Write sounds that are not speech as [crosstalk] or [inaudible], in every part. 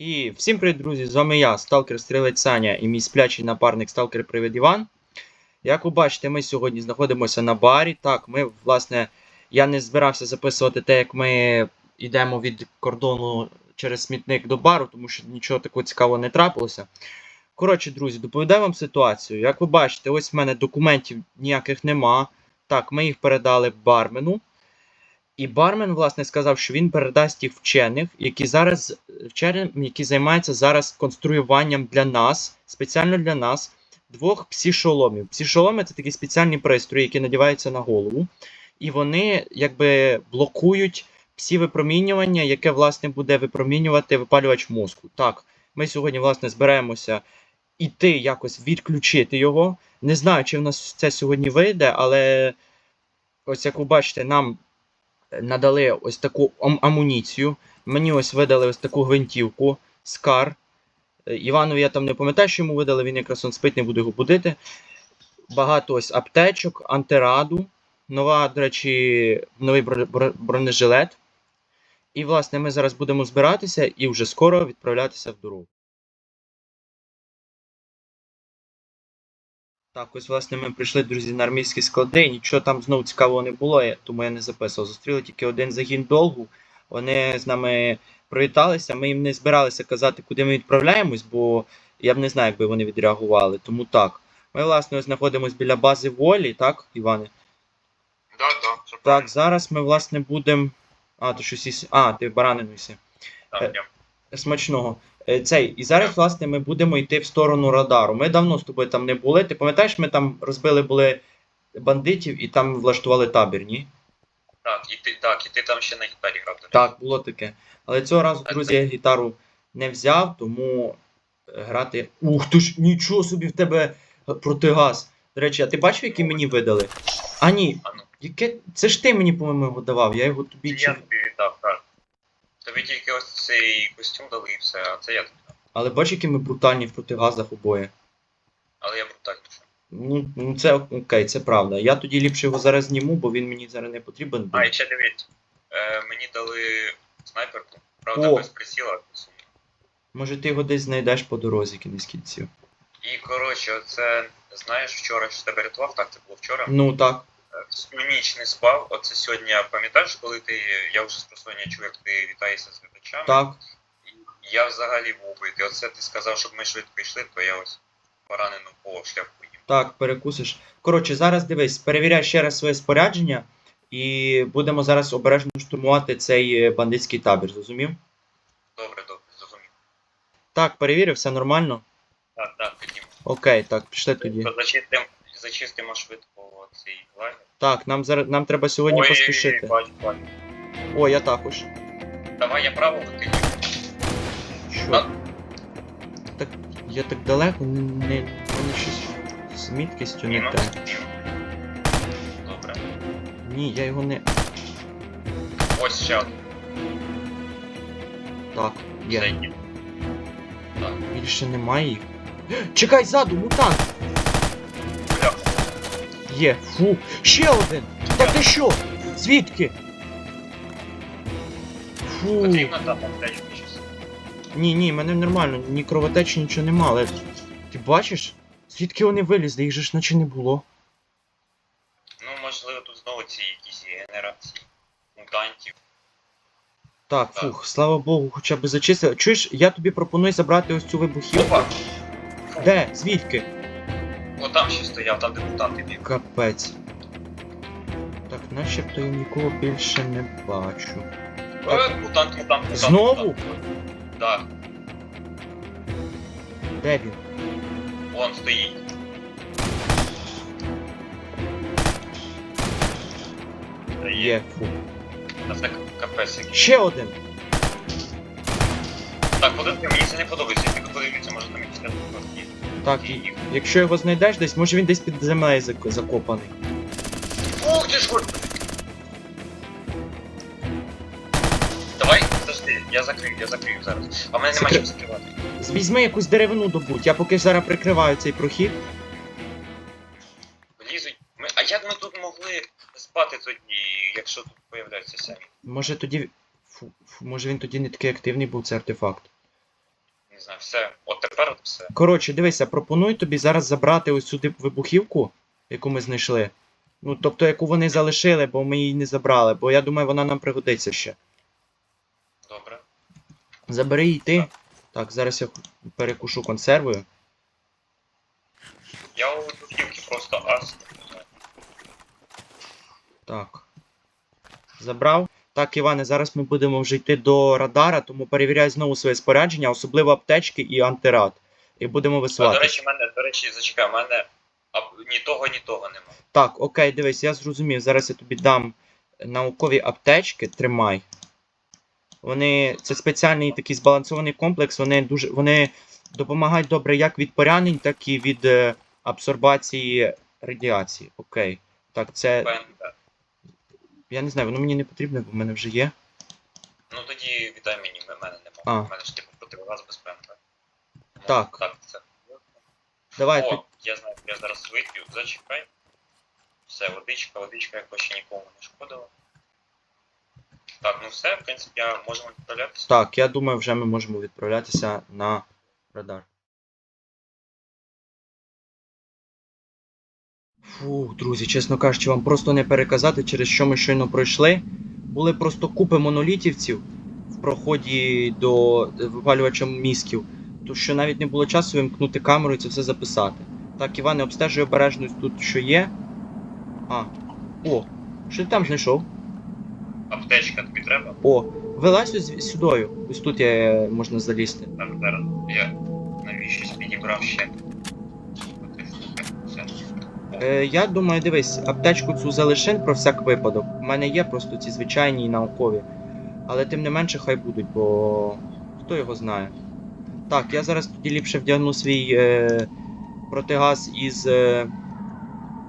І всім привіт, друзі! З вами я, Сталкер Стрілець Саня і мій сплячий напарник Сталкер Привид Іван. Як ви бачите, ми сьогодні знаходимося на барі. Так, ми, власне, я не збирався записувати те, як ми йдемо від кордону через смітник до бару, тому що нічого такого цікавого не трапилося. Коротше, друзі, доповідаю вам ситуацію. Як ви бачите, ось в мене документів ніяких нема. Так, ми їх передали бармену. І бармен, власне, сказав, що він передасть їх вчених, які зараз вченим, які займаються зараз конструюванням для нас, спеціально для нас, двох псішоломів. Псішоломи це такі спеціальні пристрої, які надіваються на голову, і вони якби блокують всі випромінювання, яке власне буде випромінювати випалювач мозку. Так, ми сьогодні, власне, зберемося іти якось відключити його. Не знаю, чи в нас це сьогодні вийде, але ось як ви бачите, нам надали ось таку амуніцію. Мені ось видали ось таку гвинтівку, скар. Е, Іванові я там не пам'ятаю, що йому видали, він якраз он спить, не буду його будити. Багато ось аптечок, антираду. Нова, до речі, новий бро- бро- бронежилет. І, власне, ми зараз будемо збиратися і вже скоро відправлятися в дорогу. Так, ось, власне, ми прийшли, друзі, на армійські склади. Нічого там знову цікавого не було, тому я не записував. Зустріли тільки один загін долгу. Вони з нами привіталися. Ми їм не збиралися казати, куди ми відправляємось, бо я б не знаю, якби вони відреагували. Тому так. Ми, власне, ось знаходимося біля бази волі, так, Іване? Да, да, Так, зараз ми, власне, будемо. А, ти щось їси. А, ти баранину. Так, я. Смачного. Е, Цей, і зараз, власне, ми будемо йти в сторону радару. Ми давно з тобою там не були. Ти пам'ятаєш, ми там розбили були бандитів і там влаштували табір, ні? Так, і ти, так, і ти там ще на гітарі грав. Так, було таке. Але цього разу, друзі, я гітару не взяв, тому е, грати. Ух ти ж, нічого собі в тебе е, протигаз. До речі, а ти бачив, який мені видали? А ні, ну. яке. Це ж ти мені, по-моєму, його давав, я його тобі Я тобі віддав, так. Тобі тільки ось цей костюм дали і все, а це я тобі дав. Але бач, які ми брутальні в протигазах обоє. Але я брутальніше. Ну, ну це окей, це правда. Я тоді ліпше його зараз зніму, бо він мені зараз не потрібен. А, і ще дивіться. Е, мені дали снайперку. Правда, О. без присіла. Може ти його десь знайдеш по дорозі кінець кінців. І коротше, оце, знаєш, вчора що тебе рятував, так це було вчора. Ну так. Всю ніч не спав. Оце сьогодні, пам'ятаєш, коли ти. Я вже з просоння чув, як ти вітаєшся з глядачами. Так. І Я взагалі був убитий. Оце ти сказав, щоб ми швидко йшли, то я ось поранену по шляху їм. Так, перекусиш. Коротше, зараз дивись, перевіряй ще раз своє спорядження, і будемо зараз обережно штурмувати цей е, бандитський табір, зрозумів? Добре, добре, зрозумів. Так, перевірив, все нормально. Так, так, ходімо. Окей, так, пішли тоді. То Зачистимо, швидко цей лагер. Так, нам зараз нам треба сьогодні поспішити. бачу, бачу. О, я також. Давай я право викину. Що? А. Так, я так далеко, не, не, мене щось з міткістю не Мінус. те. Добре. Ні, я його не. Ось ще один. Так, є. Зайдіть. Так, Більше немає їх. Чекай ззаду, мутант! Є, фу. Ще один! Та ти що? Звідки? Фу. Потрібно там аптечку щось. Ні, ні, мене нормально, ні кровотечі, нічого нема, але. Ти бачиш? Звідки вони вилізли? Їх же ж наче не було. Ну, можливо, тут знову ці якісь генерації мутантів. Так, Так. фух, слава Богу, хоча б зачистили. Чуєш, я тобі пропоную забрати ось цю вибухівку. Опа! Де? Звідки? О, там ще стояв, там де мутанти біг. Капець. Так, начебто я нікого більше не бачу. Е, мутант, мутант, мутант. Знову? Так, Де він? вон стоїть. Та Є, фу. Та це капець якийсь. Ще один. Так, подивіться, мені це не подобається. Тільки подивіться, може там якісь є. Так, і, якщо його знайдеш десь, може він десь під землею зак- закопаний. Ух ти ж господи! Давай, подожди, я закрию, я закрию зараз. А в мене нема Закри- чим закривати. Візьми якусь деревину добудь, я поки зараз прикриваю цей прохід. Лізуть. Ми... А як ми тут могли спати тоді, якщо тут появляються самі? Може тоді. Фу, фу, може він тоді не такий активний був цей артефакт. Знаю, все. От тепер от все. Коротше, дивися, пропоную тобі зараз забрати ось сюди вибухівку, яку ми знайшли. Ну, тобто, яку вони залишили, бо ми її не забрали, бо я думаю, вона нам пригодиться ще. Добре. Забери її ти. Так, зараз я перекушу консервою. Я у духівки просто ас. Так. Забрав. Так, Іване, зараз ми будемо вже йти до радара, тому перевіряй знову своє спорядження, особливо аптечки і антирад. І будемо А, до речі, мене, до речі, зачекай, в мене ні того, ні того нема. Так, окей, дивись, я зрозумів. Зараз я тобі дам наукові аптечки, тримай. Вони. Це спеціальний такий збалансований комплекс, вони дуже. Вони допомагають добре як від поранень, так і від е, абсорбації радіації. Окей. Так, це. ПНД. Я не знаю, воно мені не потрібно, бо в мене вже є. Ну тоді віддай мені, в мене нема. А. У мене ж типу противогаз без. Ну, Так. Так, це. Давай, О, ти... я знаю, я зараз вип'ю, зачекай. Все, водичка, водичка, якось ще нікому не шкодила. Так, ну все, в принципі, я можемо відправлятися. Так, я думаю, вже ми можемо відправлятися на радар. Фух, друзі, чесно кажучи, вам просто не переказати, через що ми щойно пройшли. Були просто купи монолітівців в проході до е, випалювача мізків, то що навіть не було часу вимкнути камеру і це все записати. Так, Іване, обстежуй обережно тут, що є. А. О, що ти там знайшов? Аптечка тобі треба? О, вилазь ось сюдою. Ось тут я, можна залізти. Так, зараз я навіщось підібрав ще. Е, я думаю, дивись, аптечку цю залишин про всяк випадок. У мене є просто ці звичайні і наукові. Але тим не менше хай будуть, бо хто його знає. Так, я зараз тоді ліпше вдягну свій е, протигаз із, е,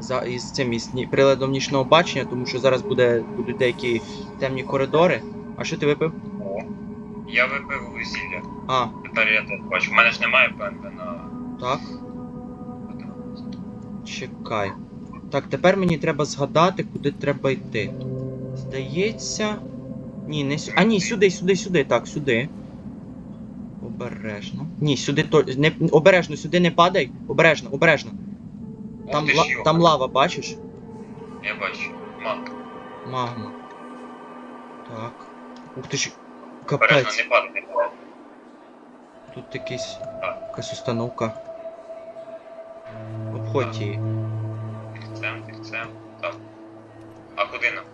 за, із цим із ні- приладом нічного бачення, тому що зараз буде, будуть деякі темні коридори. А що ти випив? О. Я випив зілля. А, Тепер я теж бачу. У мене ж немає ПНД на так. Чекай. Так, тепер мені треба згадати, куди треба йти. Здається. Ні, не сюди. А ні, сюди, сюди, сюди. Так, сюди. Обережно. Ні, сюди то. Не... Обережно, сюди не падай. Обережно, обережно. Там, ти ла... там лава, бачиш? Я бачу. Ма. Магма. Так. Ух ти ж. Обережно, не падай, не падай. Тут якийсь. Так. якась установка. Її. Фільцем, фільцем. Так. А куди нам?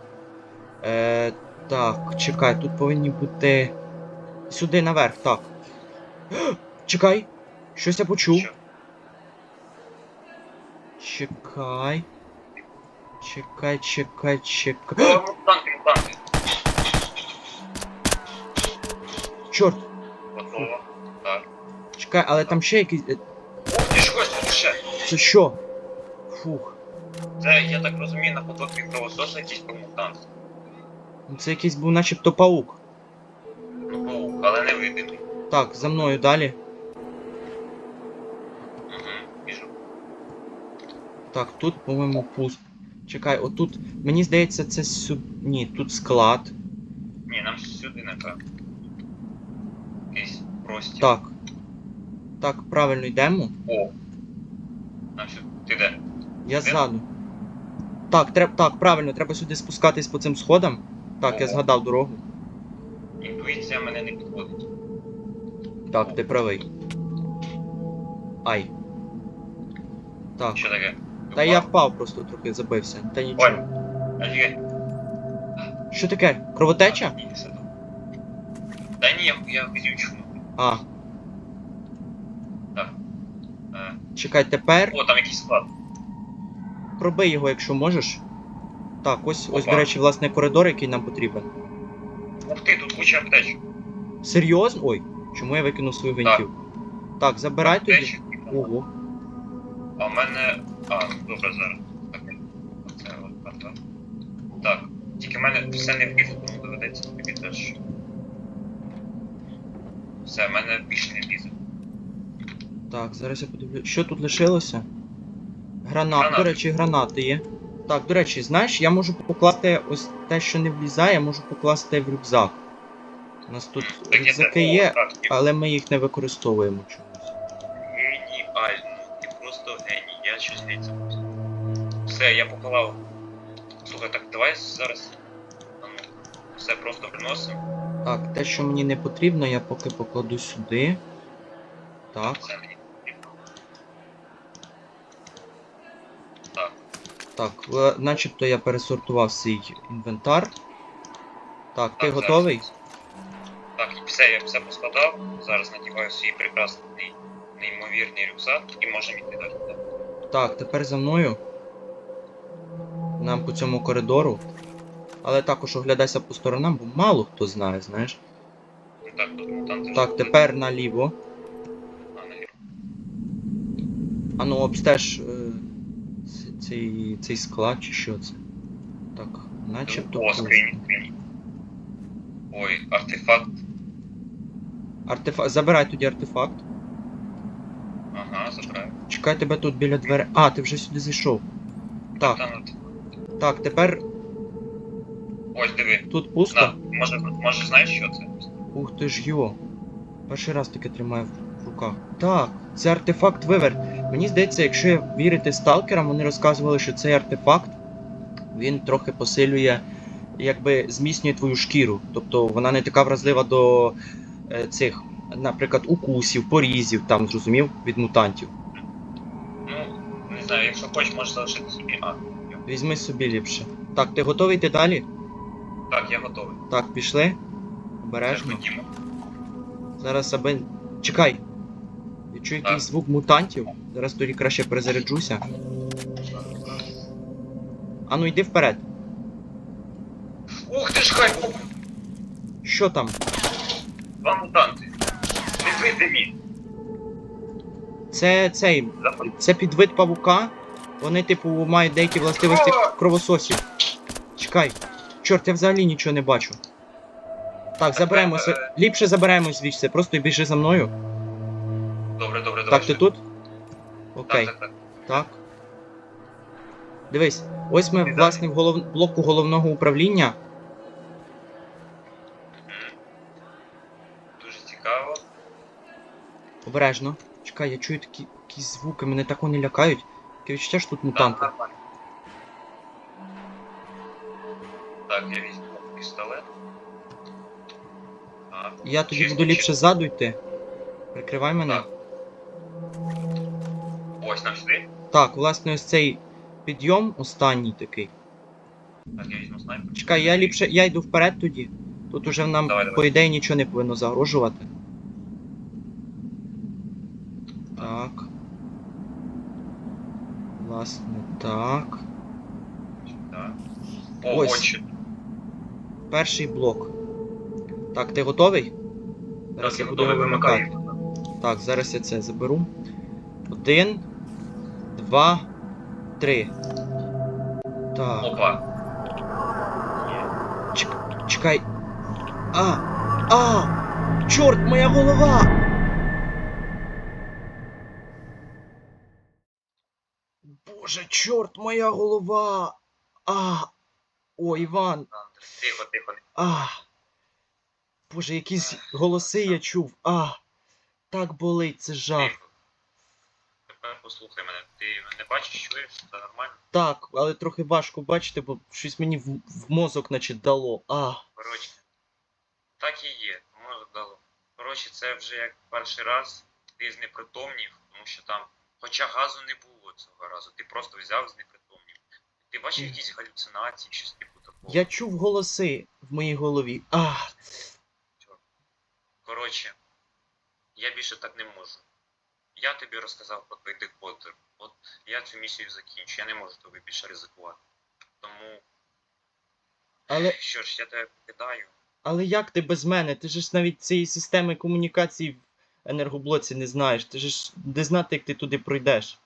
Е, так, чекай, тут повинні бути. Сюди наверх, так. [gasps] Чекай! Щось я почув. Що? Чекай. Чекай, чекай, чекай. мутанти, мутанти. Чорт! Готово. Так. Чекай, але там ще якийсь. ти ж ось тут ще. Це що? Фух. Це, я так розумію, на подобі кровососа якийсь був мутант. Ну, Це якийсь був начебто паук. Ну, паук, але не видимий. Так, за мною далі. Угу, біжу. Так, тут, по-моєму, пуст. Чекай, отут. Мені здається, це сюди. Ні, тут склад. Ні, нам сюди не так. Якийсь простір. Так. Так, правильно йдемо. О. Сюди. Ти де? Я ззаду. Так, треб, так, правильно, треба сюди спускатись по цим сходам. Так, я згадав дорогу. Інтуїція мене не підходить. Так, ти правий. Ай. Так. Що таке? Та я впав просто трохи забився. Та Ой. нічого. Офігеть. Що таке? Кровотеча? Ні. Та ні, я, я хотів чхнути. А, Е, чекай, тепер О, там якийсь склад. пробий його, якщо можеш. Так, ось, ось, до речі, власне, коридор, який нам потрібен. Ух ти, тут куча аптечок. Серйозно? Ой, чому я викинув свою гвинтівку? Так, забирай тоді. Ого. А в мене. А, добре, зараз. Так, Оце от карта. Так. Тільки в мене все не влізе, тому доведеться тобі теж. Все, в мене більше не влізе. Так, зараз я подивлюся. Що тут лишилося? Гранат. Гранати. До речі, гранати є. Так, до речі, знаєш, я можу покласти ось те, що не влізає, я можу покласти в рюкзак. У нас тут Так, рюкзаки так, є, так, але ми їх не використовуємо чомусь. Геніально, ти просто геній, я щось геть забув. Все, я поклав. Слухай, так давай зараз. А ну, все просто приносимо. Так, те, що мені не потрібно, я поки покладу сюди. Так, Це мені потрібно. Так, так, е, начебто я пересортував свій інвентар. Так, ти так, готовий? зараз. Так, все, я все поскладав. Зараз надіваю свій прекрасний неймовірний рюкзак і можемо йти далі. Так, тепер за мною. Нам по цьому коридору. Але також оглядайся по сторонам, бо мало хто знає, знаєш. Ну так, мутанти. Так, тепер наліво. А, наліво. Ану, обстеж е, цей, цей склад чи що це. Так, начебто. О, пусто. скрині, скрині. Ой, артефакт. Артефакт. Забирай тоді артефакт. Ага, забираю. Чекай тебе тут біля дверей. А, ти вже сюди зайшов. Так, Там так, тепер Ось диви. тут пусто. На, може, може знаєш, що це? Ух ти ж йо. Перший раз таке тримаю в- руках. Так, це артефакт вивер. Мені здається, якщо вірити сталкерам, вони розказували, що цей артефакт він трохи посилює, якби зміцнює твою шкіру. Тобто вона не така вразлива до е, цих, наприклад, укусів, порізів, там, зрозумів, від мутантів. Ну, не знаю, якщо хочеш, можеш залишити собі. А, Візьми собі ліпше. Так, ти готовий йти далі? так, я готовий. Так, пішли. Обережно. Зараз аби. Чекай. Я чую якийсь звук мутантів. Зараз тоді краще перезаряджуся. Ану, йди вперед. Ух ти ж хай! Що там? Два мутанти. Невидимі. Це цей. Це підвид павука. Вони, типу, мають деякі властивості кровососів. Чекай. Чорт, я взагалі нічого не бачу. Так, заберемося. Ліпше заберемось звідси, просто біжи за мною. Добре, добре, добре. Так, ти тут? Окей. Так, так, так. Так. Дивись, ось ми, власне, в голов... блоку головного управління. Дуже цікаво. Обережно. Чекай, я чую такі якісь звуки, мене так вони лякають. Таке відчуття, що тут мутанти. Так, нормально. Так, я візьму пістолет. Так. Я тоді буду ліпше ззаду йти. Прикривай мене. Так. Ось сюди. Так, власне, ось цей підйом останній такий. Так, я візьму снайпер. Чекай, я ліпше. Я йду вперед тоді. Тут уже нам, Давай, давай. по ідеї, нічого не повинно загрожувати. Так. Власне, так. Так. О, Ось. очі. Перший блок. Так, ти готовий? Зараз Так, я буду готовий, вимикати. вимикаю. Так, зараз я це заберу. Один, два, три. Так, Опа. Чек- чекай. А! А! Чорт, моя голова! Боже, чорт, моя голова! А! О, Іван! Тихо, тихо. А! Боже, якісь голоси я чув. А! Так болить, це жах. Тепер послухай мене. Ти не бачиш, чуєш? Це нормально? Так, але трохи важко бачити, бо щось мені в, в мозок наче дало. А! Коротше. Так і є. Може дало. Коротше, це вже як перший раз ти знепритомнів, тому що там, хоча газу не було цього разу, ти просто взяв знепритомнів. Ти бачив якісь галюцинації, щось типу такого. Я чув голоси в моїй голові. А! Коротше, я більше так не можу. Я тобі розказав про той декодер. От я цю місію закінчу, я не можу тобі більше ризикувати. Тому, Але, що ж, я тебе покидаю. але як ти без мене? Ти ж навіть цієї системи комунікацій в енергоблоці не знаєш. Ти ж не знати, як ти туди пройдеш.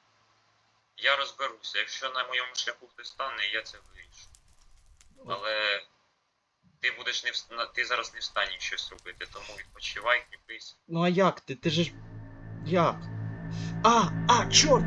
Я розберуся. Якщо на моєму шляху хтось стане, я це вирішу. Але ти будеш не на- ти зараз не в стані щось робити, тому відпочивай, кріпись. Ну а як ти? Ти же ж. Як? А! А, чорт!